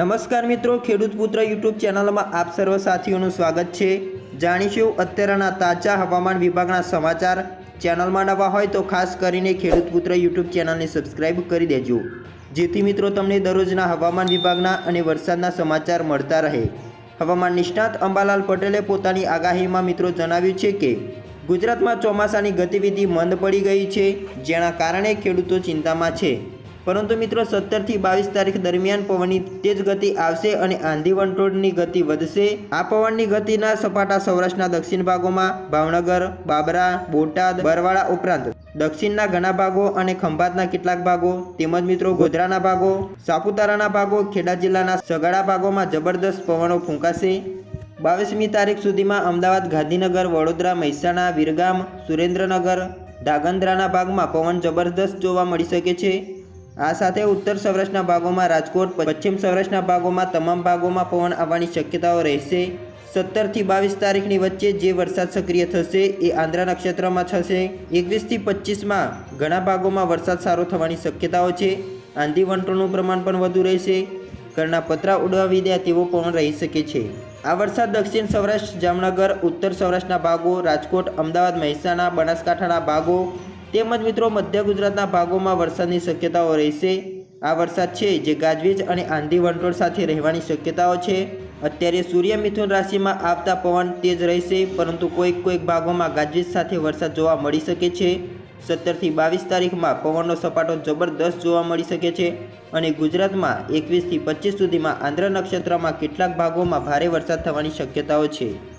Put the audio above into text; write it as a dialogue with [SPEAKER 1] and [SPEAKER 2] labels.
[SPEAKER 1] નમસ્કાર મિત્રો, ખેડૂત પુત્ર યુટ્યુબ ચેનલમાં આપ સર્વ સાથીઓનું સ્વાગત છે. જાણીશું અત્યારના તાજા હવામાન વિભાગના સમાચાર. ચેનલમાં નવા હોય તો ખાસ કરીને ખેડૂત પુત્ર યુટ્યુબ ચેનલને સબસ્ક્રાઇબ કરી દેજો. જેથી મિત્રો તમને દરરોજના હવામાન વિભાગના અને વરસાદના સમાચાર મળતા રહે. હવામાન નિષ્ણાત અંબાલાલ પટેલે પોતાની આગાહીમાં મિત્રો જણાવ્યું છે કે, ગુજરાતમાં ચોમાસાની ગતિવિધિ મંદ પડી ગઈ છે, જેના કારણે ખેડૂતો ચિંતામાં છે. પરંતુ મિત્રો સત્તરથી બાવીસ તારીખ દરમિયાન પવનની તેજ ગતિ આવશે અને આંધી વંટોળની ગતિ વધશે. આ પવનની ગતિના સપાટા સૌરાષ્ટ્રના દક્ષિણ ભાગોમાં ભાવનગર, બાબરા, બોટાદ, બરવાળા ઉપરાંત દક્ષિણના ઘણા ભાગો અને ખંભાતના કેટલાક ભાગો, તેમજ મિત્રો ગોધરાના ભાગો, સાપુતારાના ભાગો, ખેડા જિલ્લાના સગાડા ભાગોમાં જબરદસ્ત પવનો ફૂંકાશે. બાવીસમી તારીખ સુધીમાં અમદાવાદ, ગાંધીનગર, વડોદરા, મહેસાણા, વિરગામ, સુરેન્દ્રનગર ધાગંદ્રાના ભાગમાં પવન જબરદસ્ત જોવા મળી શકે છે. આ સાથે ઉત્તર સૌરાષ્ટ્રના ભાગોમાં રાજકોટ, પશ્ચિમ સૌરાષ્ટ્રના ભાગોમાં તમામ ભાગોમાં પવન આવવાની શક્યતાઓ રહેશે. સત્તરથી બાવીસ તારીખની વચ્ચે જે વરસાદ સક્રિય થશે એ આંધ્રા નક્ષત્રમાં થશે. એકવીસથી પચીસમાં ઘણા ભાગોમાં વરસાદ સારો થવાની શક્યતાઓ છે. આંધી વંટોળનું પ્રમાણ પણ વધુ રહેશે. ઘરના પતરા ઉડાવી દે તેવો પવન રહી શકે છે. આ વરસાદ દક્ષિણ સૌરાષ્ટ્ર, જામનગર, ઉત્તર સૌરાષ્ટ્રના ભાગો, રાજકોટ, અમદાવાદ, મહેસાણા, બનાસકાંઠાના ભાગો તેમજ મિત્રો મધ્ય ગુજરાતના ભાગોમાં વરસાદની શક્યતાઓ રહેશે. આ વરસાદ છે જે ગાજવીજ અને આંધી વંટોળ સાથે રહેવાની શક્યતાઓ છે. અત્યારે સૂર્ય મિથુન રાશિમાં આવતા પવન તેજ રહેશે, પરંતુ કોઈક કોઈક ભાગોમાં ગાજવીજ સાથે વરસાદ જોવા મળી શકે છે. સત્તરથી બાવીસ તારીખમાં પવનનો સપાટો જબરદસ્ત જોવા મળી શકે છે અને ગુજરાતમાં એકવીસથી પચીસ સુધીમાં આંધ્ર નક્ષત્રમાં કેટલાક ભાગોમાં ભારે વરસાદ થવાની શક્યતાઓ છે.